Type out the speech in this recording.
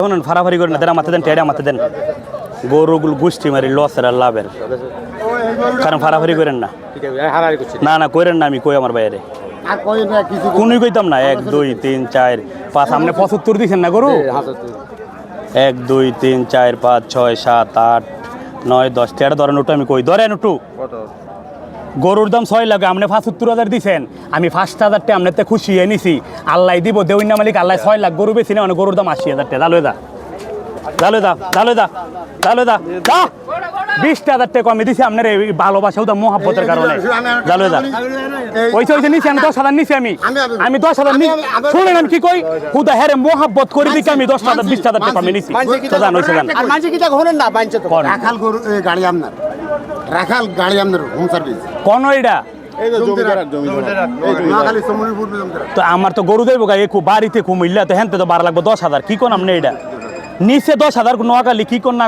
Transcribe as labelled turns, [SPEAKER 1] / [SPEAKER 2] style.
[SPEAKER 1] এখন ফারাফারি না তারা মাথা দেন টেড়া মাথা দেন গরুগুলো গুষ্টি মারি লসের আর লাভের কারণ ফারাফারি করেন না না না করেন না আমি কই আমার বাইরে কোনই কইতাম না এক দুই তিন চার পাঁচ সামনে পঁচাত্তর দিচ্ছেন না গরু এক দুই তিন চার পাঁচ ছয় সাত আট নয় দশ তেরো ধরেন উঠু আমি কই ধরেন উঠু গরুর দাম ছয় লাগে আপনি ফার্স্ট সত্তর হাজার দিচ্ছেন আমি ফার্স্ট হাজারটা আপনার খুশি হয়ে নিছি আল্লাহ দিব দেউন্না মালিক আল্লাহ ছয় লাখ গরু বেশি না মানে গরুর দাম আশি হাজারটা দালো দা দালো দা দালো দা দালো দা দা বিশ হাজার টাকা কমে দিছি আপনার এই ভালোবাসাও তো মহাব্বতের কারণে জানো দা ওইসব ওইসব নিছি আমি দশ হাজার নিছি আমি আমি দশ হাজার নি শুনে আমি কি কই হুদা হেরে মহাব্বত করে দিকে আমি দশ হাজার বিশ হাজার টাকা কমে নিছি তো জানো জানো
[SPEAKER 2] আর মাঝে কি তা না বাঞ্চে তো
[SPEAKER 3] গরু গাড়ি আপনার রাখাল গাড়ি আমাদের হোম সার্ভিস
[SPEAKER 1] কোন এটা তো আমার তো গরু দেবো গায়ে বাড়িতে কুমিল্লা তো হ্যাঁ তো বার লাগবে দশ হাজার কি কোন আপনি এটা নিচে দশ হাজার নোয়াখালী কি কোন না